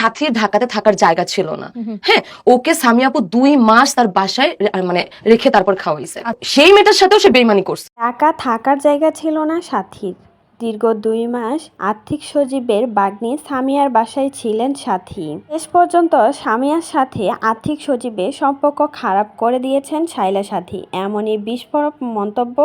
সাথীর ঢাকাতে থাকার জায়গা ছিল না। হ্যাঁ ওকে সামিয়াপু আপু দুই মাস তার বাসায় মানে রেখে তারপর খাওয়াইছে। সেই মেয়েটার সাথেও সে বেইমানি করছে। টাকা থাকার জায়গা ছিল না সাথীর। দীর্ঘ দুই মাস আর্থিক সজীবের বাগ্নি সামিয়ার বাসায় ছিলেন সাথী। শেষ পর্যন্ত সামিয়ার সাথে আর্থিক সজীবের সম্পর্ক খারাপ করে দিয়েছেন শাইলা সাথী। এমনই বিস্ফোরক মন্তব্য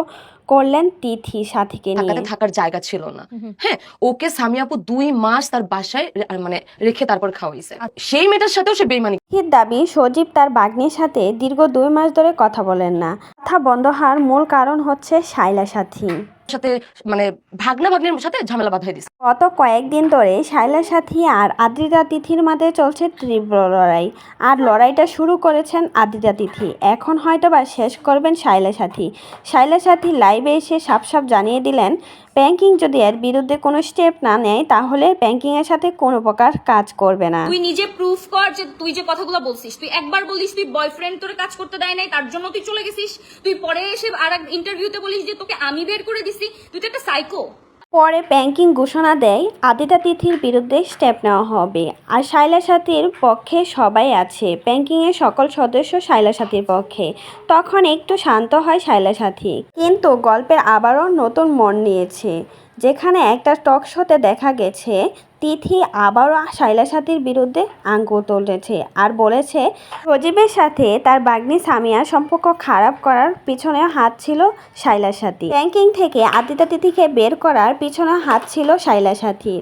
করলেন তিথি সাথীকে নিয়ে। থাকার জায়গা ছিল না। হ্যাঁ ওকে সামি আপু দুই মাস তার বাসায় মানে রেখে তারপর খাওয়াইছে। সেই মেয়েটার সাথেও সে বেইমানি তিথির দাবি সজীব তার বাগ্নির সাথে দীর্ঘ দুই মাস ধরে কথা বলেন না। কথা বন্ধ হওয়ার মূল কারণ হচ্ছে শাইলা সাথী। সাথে মানে ভাগনা ভাগ্নের সাথে ঝামেলা বাঁধাই দিছে গত কয়েকদিন ধরে শাইলা সাথী আর আদ্রিতা তিথির মাঝে চলছে তীব্র লড়াই। আর লড়াইটা শুরু করেছেন আদ্রিতা তিথি। এখন হয়তো বা শেষ করবেন শাইলা সাথী। শাইলা সাথী লাইভে এসে সাপ সাপ জানিয়ে দিলেন ব্যাংকিং যদি এর বিরুদ্ধে কোনো স্টেপ না নেয় তাহলে ব্যাংকিংয়ের সাথে কোনো প্রকার কাজ করবে না। তুই নিজে প্রুফ কর যে তুই যে কথাগুলো বলছিস। তুই একবার বলিস তুই বয়ফ্রেন্ড তোরে কাজ করতে দেয় নাই তার জন্য তুই চলে গেছিস। তুই পরে এসে আর এক ইন্টারভিউতে বলিস যে তোকে আমি বের করে দিছি। তুই তো একটা সাইকো পরে ব্যাংকিং ঘোষণা দেয়, আদিতা তিথির বিরুদ্ধে স্টেপ নেওয়া হবে। আর শাইলা সাথীর পক্ষে সবাই আছে। ব্যাংকিংয়ের সকল সদস্য শাইলা সাথীর পক্ষে। তখন একটু শান্ত হয় শাইলা সাথী। কিন্তু গল্পের আবারও নতুন মন নিয়েছে। যেখানে একটা টক শোতে দেখা গেছে, তিথি আবারও শাইলা সাথীর বিরুদ্ধে আঙ্গুল তুলেছে আর বলেছে, সজীবের সাথে তার বাগ্নি সামিয়ার সম্পর্ক খারাপ করার পিছনে হাত ছিল শাইলা সাথী ব্যাংকিং থেকে আদিতা তিথিকে বের করার পিছনে হাত ছিল শাইলা সাথীর।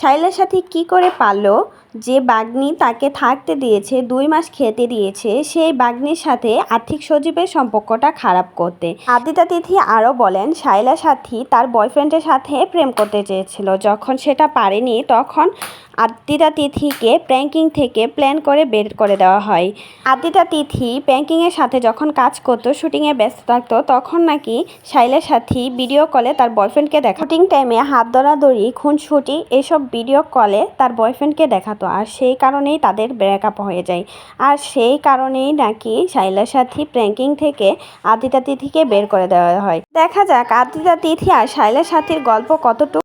শাইলা সাথী কি করে পারল যে বাগ্নি তাকে থাকতে দিয়েছে, দুই মাস খেতে দিয়েছে, সেই বাগ্নির সাথে আর্থিক সজীবের সম্পর্কটা খারাপ করতে। আদিতা তিথি আরও বলেন শাইলা সাথী তার বয়ফ্রেন্ডের সাথে প্রেম করতে চেয়েছিল। যখন সেটা পারেনি, তখন আদিতা তিথিকে প্র্যাঙ্কিং থেকে প্ল্যান করে বের করে দেওয়া হয়। আদিতা তিথি প্র্যাঙ্কিংয়ের সাথে যখন কাজ করতো, শুটিংয়ে ব্যস্ত থাকতো, তখন নাকি শাইলের সাথী ভিডিও কলে তার বয়ফ্রেন্ডকে দেখা শুটিং টাইমে হাত ধরাধরি, খুনসুটি, এসব ভিডিও কলে তার বয়ফ্রেন্ডকে দেখাতো আর সেই কারণেই তাদের ব্রেকআপ হয়ে যায়। আর সেই কারণেই নাকি শাইলা সাথী প্র্যাঙ্কিং থেকে আদিতা তিথিকে বের করে দেওয়া হয়। দেখা যাক আদিতা তিথি আর শাইলা সাথীর গল্প কতটুকু